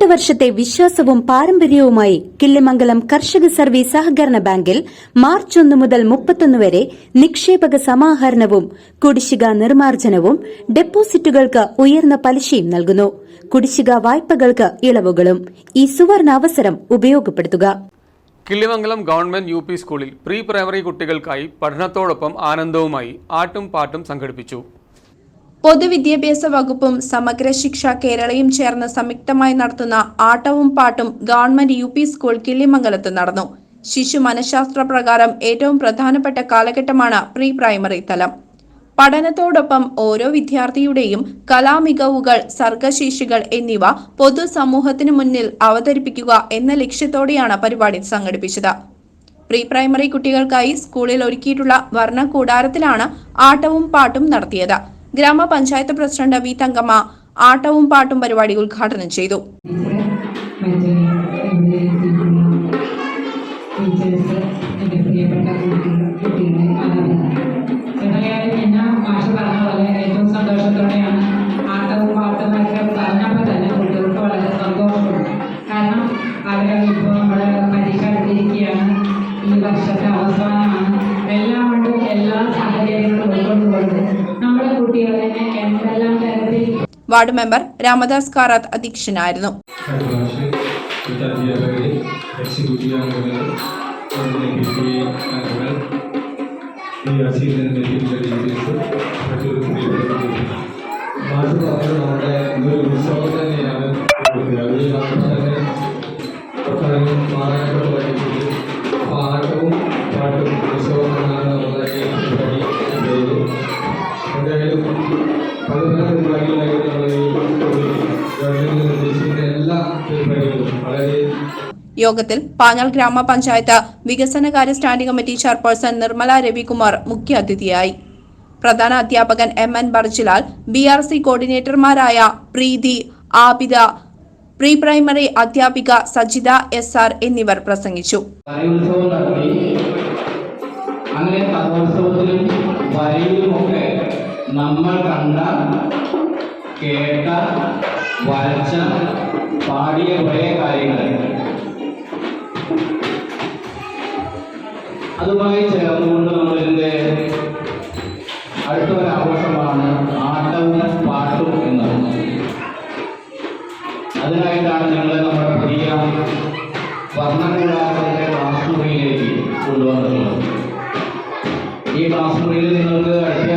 പതിനെട്ട് വർഷത്തെ വിശ്വാസവും പാരമ്പര്യവുമായി കിള്ളിമംഗലം കർഷക സർവീസ് സഹകരണ ബാങ്കിൽ മാർച്ച് ഒന്ന് മുതൽ മുപ്പത്തൊന്ന് വരെ നിക്ഷേപക സമാഹരണവും കുടിശ്ശിക നിർമ്മാർജനവും ഡെപ്പോസിറ്റുകൾക്ക് ഉയർന്ന പലിശയും നൽകുന്നു. കുടിശ്ശിക വായ്പകൾക്ക് ഇളവുകളും. ഈ സുവർണ അവസരം ഉപയോഗപ്പെടുത്തുക. കിള്ളിമംഗലം ഗവൺമെന്റ് യു പി സ്കൂളിൽ പ്രീ പ്രൈമറി കുട്ടികൾക്കായി പഠനത്തോടൊപ്പം ആനന്ദവുമായി ആട്ടും പാട്ടും സംഘടിപ്പിച്ചു. പൊതുവിദ്യാഭ്യാസ വകുപ്പും സമഗ്ര ശിക്ഷ കേരളയും ചേർന്ന് സംയുക്തമായി നടത്തുന്ന ആട്ടവും പാട്ടും ഗവൺമെന്റ് യു സ്കൂൾ കിള്ളിമംഗലത്ത് നടന്നു. ശിശു മനഃശാസ്ത്ര പ്രകാരം ഏറ്റവും പ്രധാനപ്പെട്ട കാലഘട്ടമാണ് പ്രീ പ്രൈമറി തലം. പഠനത്തോടൊപ്പം ഓരോ വിദ്യാർത്ഥിയുടെയും കലാമികവുകൾ സർഗശേഷികൾ എന്നിവ പൊതുസമൂഹത്തിനു മുന്നിൽ അവതരിപ്പിക്കുക എന്ന ലക്ഷ്യത്തോടെയാണ് പരിപാടി സംഘടിപ്പിച്ചത്. പ്രീ പ്രൈമറി കുട്ടികൾക്കായി സ്കൂളിൽ ഒരുക്കിയിട്ടുള്ള വർണ കൂടാരത്തിലാണ് ആട്ടവും പാട്ടും നടത്തിയത്. ഗ്രാമപഞ്ചായത്ത് പ്രസിഡന്റ് വി തങ്കമ്മ ആട്ടവും പാട്ടും പരിപാടി ഉദ്ഘാടനം ചെയ്തു. വർഷത്തെ അവസാനമാണ്. എല്ലാം എല്ലാ സാഹചര്യങ്ങളും ഉൾക്കൊണ്ടുകൊണ്ട് കുട്ടികളെ എന്തെല്ലാം തരത്തിൽ വാർഡ് മെമ്പർ രാമദാസ് കാറാത്ത് അധ്യക്ഷനായിരുന്നു. എക്സിക്യൂട്ടീവ് അംഗങ്ങൾ അംഗങ്ങൾ ഈ മറ്റൊരു നമ്മുടെ ഒരു ഉത്സവം തന്നെയാണ് അത് നമ്മൾ തന്നെ ഒട്ടനവധി മാറാനായിട്ട് പഠിക്കുന്നത് അപ്പോൾ പാട്ടും യോഗത്തിൽ പാഞ്ഞാൾ ഗ്രാമപഞ്ചായത്ത് വികസനകാര്യ standing committee chairperson Nirmala Ravikumar മുഖ്യ അതിഥിയായി പ്രധാന അധ്യാപകൻ M N Barjilal B R C കോർഡിനേറ്റർമാരായ Preethi Abida pre primary അധ്യാപിക സജിത എസ് ആർ എന്നിവർ പ്രസംഗിച്ചു. അങ്ങനെ കലോത്സവത്തിലും വരയിലുമൊക്കെ നമ്മൾ കണ്ട കേട്ട വരച്ച പാടിയ കുറേ കാര്യങ്ങൾ. അതുമായി ചേർന്നുകൊണ്ട് നമ്മളിതിന്റെ അടുത്തൊരു ആഘോഷമാണ് ആട്ടവും പാട്ടും എന്നത്. അതിനായിട്ടാണ് ഞങ്ങളെ നമ്മുടെ പുതിയ വർണകൂടാരത്തിന്റെ ക്ലാസ് മുറിയിലേക്ക് കൊണ്ടുവന്നിട്ടുള്ളത്. ഈ ക്ലാസ് മുറിയിൽ നിങ്ങൾക്ക് അടുത്ത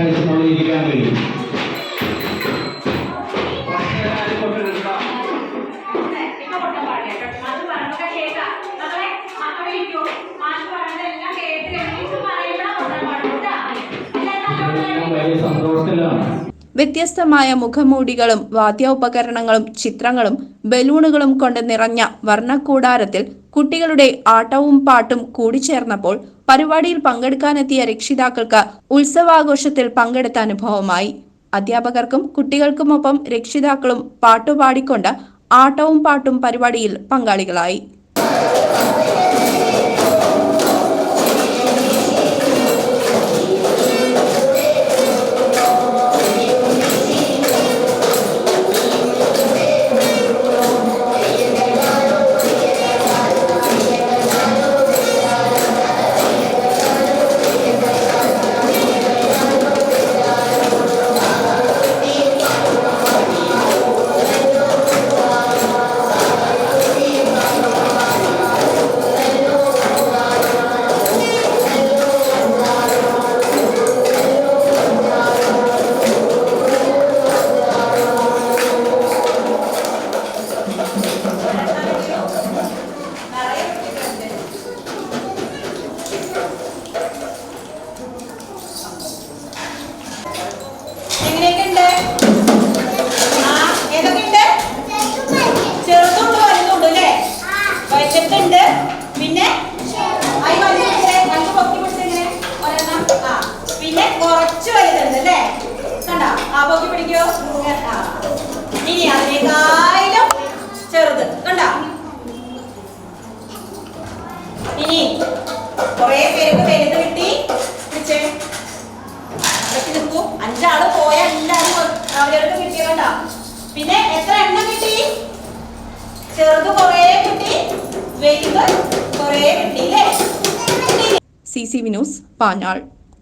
വ്യത്യസ്തമായ മുഖമൂടികളും വാദ്യോപകരണങ്ങളും ചിത്രങ്ങളും ബലൂണുകളും കൊണ്ട് നിറഞ്ഞ വർണക്കൂടാരത്തിൽ കുട്ടികളുടെ ആട്ടവും പാട്ടും കൂടിച്ചേർന്നപ്പോൾ പരിപാടിയിൽ പങ്കെടുക്കാനെത്തിയ രക്ഷിതാക്കൾക്ക് ഉത്സവാഘോഷത്തിൽ പങ്കെടുത്ത അനുഭവമായി. അധ്യാപകർക്കും കുട്ടികൾക്കുമൊപ്പം രക്ഷിതാക്കളും പാട്ടുപാടിക്കൊണ്ട് ആട്ടവും പാട്ടും പരിപാടിയിൽ പങ്കാളികളായി. ഇനി കുറേ പേർക്ക് വലുത് കിട്ടി? നിൽക്കൂ. അഞ്ചാൾ പോയ എല്ലാരും അവരവർക്ക് പിന്നെ എത്ര എണ്ണം കിട്ടി? ചെറുത് കുറേ കിട്ടി വലുത് കുറേ കിട്ടി അല്ലേ സി സി വിനോസ് പാഞ്ഞാൾ.